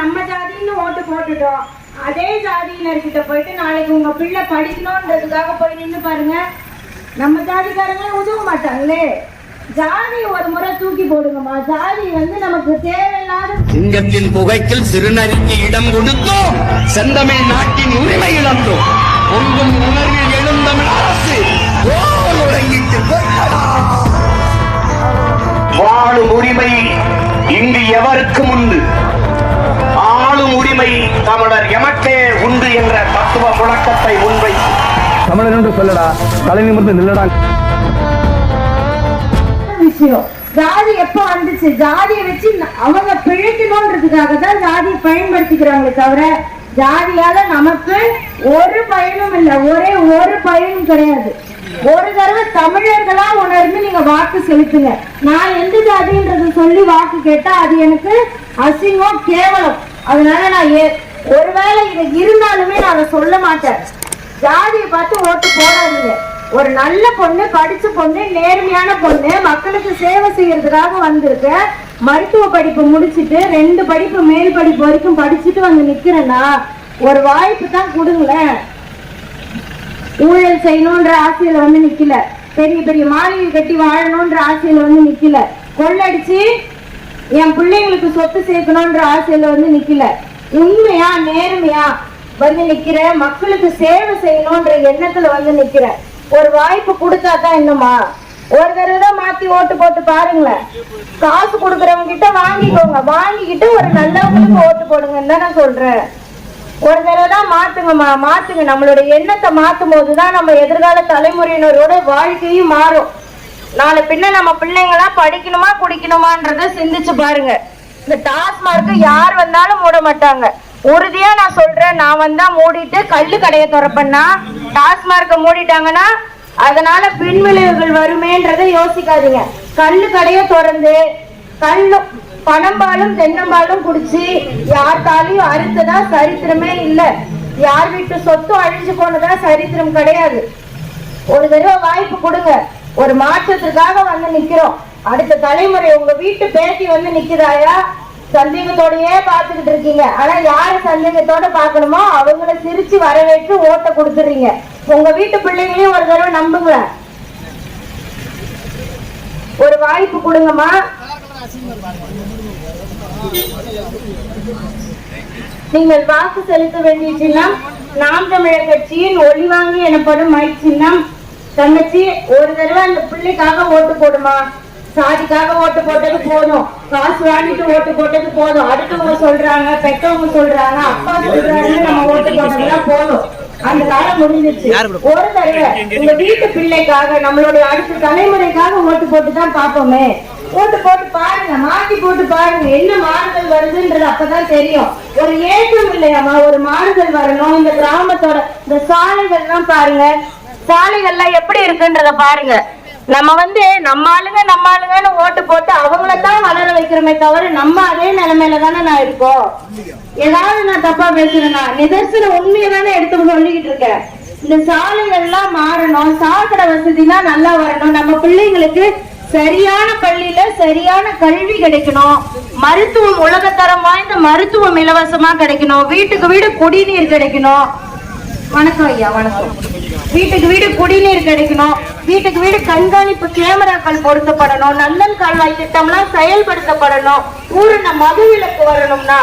நம்ம ஜாதின்னு ஓட்டு போட்டுட்டோம். அதே ஜாதியினர்கிட்ட போயிட்டு நாளைக்கு உங்க பிள்ளை படிக்கணும்ன்றதுக்காக போய் நின்று பாருங்க. நம்ம ஜாதிக்காரங்களே உதவ மாட்டாங்களே. ஜாதி ஒரு முறை தூக்கி போடுங்கம்மா. ஜாதி வந்து நமக்கு தேவையில்லாத சிங்கத்தின் புகைக்கில் சிறுநரிக்கு இடம் கொடுத்தோம். செந்தமிழ் நாட்டின் உரிமை இழந்தோம். பொங்கும் உணர்வில் எழுந்தமிழ் அரசு வாழும் உரிமை இங்கு எவருக்கு முன் தமிழர் எமக்கே உண்டு என்ற தத்துவ முழக்கத்தை முன்வைத்து. தமிழன் என்று சொல்லடா தலை நிமிர்ந்து நில்லடா. விஷயம். ஜாதி எப்ப வந்துச்சு? ஜாதியை வச்சு அவங்க பிழைக்கணுன்றதுக்காக தான் ஜாதியை பயன்படுத்திக்கிறாங்களே தவிர ஜாதியால நமக்கு ஒரு பயனும் இல்லை. ஒரே ஒரு பயனும் கிடையாது. ஒரு தடவை தமிழர்களா உணர்ந்து நீங்க வாக்கு செலுத்துங்க. நான் எந்த ஜாதின்றது சொல்லி வாக்கு கேட்டா அது எனக்கு அசிங்கம் கேவலம். அதனால நான் ஏ- ஒருவேளை இது இருந்தாலுமே நான் அதை சொல்ல மாட்டேன். ஜாதியை பார்த்து ஓட்டு போடாதீங்க. ஒரு நல்ல பொண்ணு படிச்ச பொண்ணு நேர்மையான பொண்ணு மக்களுக்கு சேவை செய்யறதுக்காக வந்திருக்க. மருத்துவ படிப்பு முடிச்சிட்டு ரெண்டு படிப்பு மேல் படிப்பு வரைக்கும் படிச்சுட்டு வந்து நிக்கிறேன்னா ஒரு வாய்ப்பு தான் கொடுங்களேன். ஊழல் செய்யணுன்ற ஆசையில வந்து நிக்கல. பெரிய பெரிய மாளிகை கட்டி வாழணுன்ற ஆசையில வந்து நிக்கல. கொள்ளடிச்சு என் பிள்ளைங்களுக்கு சொத்து சேர்க்கணுன்ற ஆசையில வந்து நிக்கல. உண்மையா நேர்மையா வந்து நிக்கிற மக்களுக்கு சேவை செய்யணுன்ற எண்ணத்துல வந்து நிக்கிற ஒரு வாய்ப்பு கொடுத்தா தான் என்னமா ஒரு தடவை தான் மாத்தி ஓட்டு போட்டு பாருங்களேன். காசு கொடுக்கறவங்க கிட்ட வாங்கிக்கோங்க. வாங்கிக்கிட்டு ஒரு நல்லவங்களுக்கு ஓட்டு போடுங்கன்னு தான் நான் சொல்றேன். ஒரு தடவை தான் மாத்துங்கம்மா மாத்துங்க. நம்மளோட எண்ணத்தை மாத்தும் போது தான் நம்ம எதிர்கால தலைமுறையினரோட வாழ்க்கையும் மாறும். நாளை பின்ன நம்ம பிள்ளைங்களாம் படிக்கணுமா குடிக்கணுமான்றத சிந்திச்சு பாருங்க. இந்த டாஸ்மார்க்கு யார் வந்தாலும் மூட மாட்டாங்க. உறுதியா நான் சொல்றேன் நான் வந்தா மூடிட்டு கல்லு கடையை திறப்பேன்னா டாஸ்மார்க்க மூடிட்டாங்கன்னா அதனால பின்விளைவுகள் வருமேன்றதை யோசிக்காதீங்க. கல்லு கடையை திறந்து கல்லு பணம்பாலும் தென்னம்பாலும் குடிச்சு யார்த்தாலையும் அறுத்ததா சரித்திரமே இல்லை. யார் வீட்டு சொத்தும் அழிஞ்சு போனதா சரித்திரம் கிடையாது. ஒரு தடவை வாய்ப்பு கொடுங்க. ஒரு மாற்றத்திற்காக வந்து நிக்கிறோம். அடுத்த தலைமுறை உங்க வீட்டு பேட்டி வந்து நிக்கிறாயா சந்தேகத்தோடயே பாத்துக்கிட்டு இருக்கீங்க. ஆனா யாரு சந்தேகத்தோட பாக்கணுமோ அவங்கள சிரிச்சு வரவேற்று ஓட்ட கொடுத்துறீங்க. உங்க வீட்டு பிள்ளைங்களையும் ஒரு தடவை நம்புங்க. ஒரு வாய்ப்பு கொடுங்கம்மா. நீங்கள் வாக்கு செலுத்த வேண்டிய சின்னம் நாம் தமிழர் கட்சியின் ஒளிவாங்கி எனப்படும் மை சின்னம். தங்கச்சி ஒரு தடவை அந்த பிள்ளைக்காக ஓட்டு போடுமா? சாதிக்காக ஓட்டு போட்டது போதும். காசு வாங்கிட்டு ஓட்டு போட்டது போதும். அடுத்தவங்க சொல்றாங்க பெற்றவங்க சொல்றாங்க அப்பா சொல்றாங்கன்னு நம்ம ஓட்டு போட்டதுலாம் போதும். அந்த காலம் முடிஞ்சிருச்சு. ஒரு தடவை உங்க வீட்டு பிள்ளைக்காக நம்மளுடைய அடுத்த தலைமுறைக்காக ஓட்டு போட்டு தான் பார்ப்போமே. ஓட்டு போட்டு பாருங்க மாத்தி போட்டு பாருங்க என்ன மாறுதல் வருதுன்றது அப்பதான் தெரியும். ஒரு ஏற்றம் இல்லையாமா ஒரு மாறுதல் வரணும். இந்த கிராமத்தோட இந்த சாலைகள்லாம் பாருங்க. சாலைகள்லாம் எப்படி இருக்குன்றத பாருங்க. நம்ம வந்து நம்ம ஆளுங்க நம்ம ஆளுங்கன்னு ஓட்டு போட்டு அவங்கள தான் வளர வைக்கிறோமே தவிர நம்ம அதே நிலைமையில தானே நான் இருக்கோம். ஏதாவது நான் தப்பா பேசுறேன்னா நிதர்சன உண்மையை தானே எடுத்து சொல்லிக்கிட்டு இருக்கேன். இந்த சாலைகள்லாம் மாறணும் சாக்கடை வசதிலாம் நல்லா வரணும். நம்ம பிள்ளைங்களுக்கு சரியான பள்ளியில சரியான கல்வி கிடைக்கணும். மருத்துவம் உலகத்தரம் வாய்ந்த மருத்துவம் இலவசமா கிடைக்கணும். வீட்டுக்கு வீடு குடிநீர் கிடைக்கணும். வணக்கம் ஐயா வணக்கம். வீட்டுக்கு வீடு குடிநீர் கிடைக்கணும். வீட்டுக்கு வீடு கண்காணிப்பு கேமராக்கள் பொருத்தப்படணும். நல்லன் கால்வாய் திட்டம்லாம் செயல்படுத்தப்படணும். பூரண மது விலக்கு வரணும்னா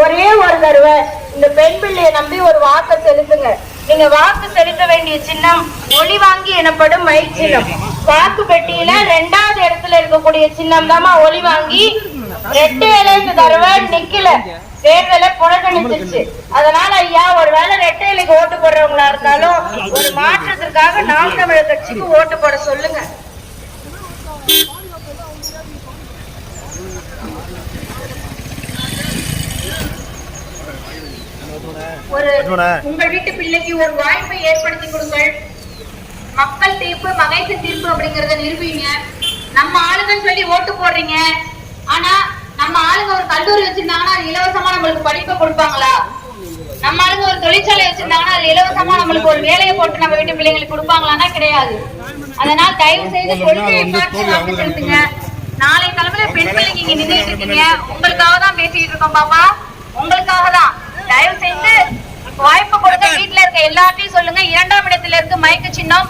ஒரே ஒரு தடவை இந்த பெண் பிள்ளையை நம்பி ஒரு வாக்கு செலுத்துங்க. நீங்க வாக்கு செலுத்த வேண்டிய சின்னம் ஒளி வாங்கி எனப்படும் மை சின்னம். வாக்கு பெட்டியில ரெண்டாவது இடத்துல இருக்கக்கூடிய சின்னம் தாமா ஒளி வாங்கி ரெட்டு இலைக்கு தடவை நிக்கல. தேர்தலை புறக்கணிச்சிருச்சு அதனால ஐயா ஒருவேளை ரெட்டை இலைக்கு ஓட்டு போடுறவங்களா இருந்தாலும் ஒரு மாற்றத்திற்காக நாம் தமிழர் கட்சிக்கு ஓட்டு போட சொல்லுங்க. ஒரு உங்கள் வீட்டு பிள்ளைக்கு ஒரு வாய்ப்பை ஏற்படுத்தி கொடுங்கள். மக்கள் தீர்ப்பு மகைத்து தீர்ப்பு அப்படிங்கறத நிரூபிங்க. நம்ம ஆளுங்கன்னு சொல்லி ஓட்டு போடுறீங்க. ஆனா நம்ம ஆளுங்க ஒரு கல்லூரி வச்சிருந்தாங்கன்னா அது இலவசமா நம்மளுக்கு படிப்பை கொடுப்பாங்களா? நம்ம ஆளுங்க ஒரு தொழிற்சாலை வச்சிருந்தாங்கன்னா அது இலவசமா நம்மளுக்கு ஒரு வேலையை போட்டு நம்ம வீட்டு பிள்ளைங்களுக்கு கொடுப்பாங்களான்னா கிடையாது. அதனால் தயவு செய்து கொள்கையை பார்த்து வாக்கு செலுத்துங்க. நாளை தலைமையில பெண் பிள்ளைங்க இங்க நின்றுட்டு இருக்கீங்க. உங்களுக்காக தான் பேசிட்டு இருக்கோம் பாப்பா. உங்களுக்காக தான். தயவு செய்து வாய்ப்பு கொடுங்க வீட்ல இருக்க எல்லாத்தையும் சொல்லுங்க. இரண்டாம் இடத்துல இருக்கு மயக்க சின்னம்.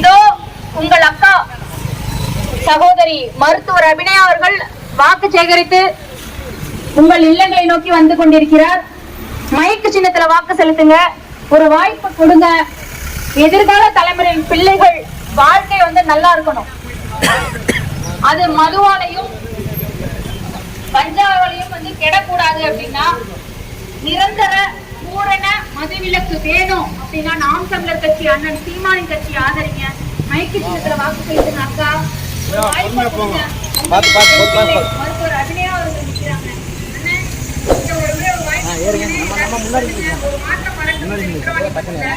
இதோ உங்கள் அக்கா சகோதரி மருத்துவர் அபிநயா அவர்கள் வாக்கு சேகரித்து உங்கள் இல்லங்களை நோக்கி வந்து கொண்டிருக்கிறார். மைக்கு சின்னத்துல வாக்கு செலுத்துங்க. ஒரு வாய்ப்பு கொடுங்க. எதிர்கால தலைமுறையின் பிள்ளைகள் வாழ்க்கை வந்து நல்லா இருக்கணும். அது மதுவாலையும் கஞ்சாவாலையும் வந்து கெடக்கூடாது அப்படின்னா நிரந்தர பூரண மதுவிலக்கு வேணும் அப்படின்னா நாம் தமிழர் கட்சி அண்ணன் சீமானின் கட்சி ஆதரிங்க. மைக்கு சின்னத்துல வாக்கு செலுத்துங்க அக்கா. ஒரு வாய்ப்பு கொடுங்க. மருத்துவர் அபிநயா அவர்கள் நிக்கிறாங்க. அண்ணன், இந்த ஒரு முறை ஒரு வாய்ப்பு கொடுங்க. ஒரு மாற்றம் வரட்டும். நிக்கிறவங்க பக்கத்துல.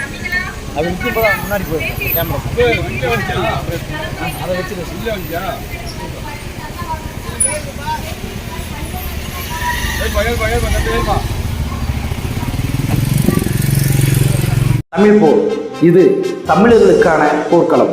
நம்பிங்களா? தமிழ் போர். இது தமிழர்களுக்கான போர்க்களம்.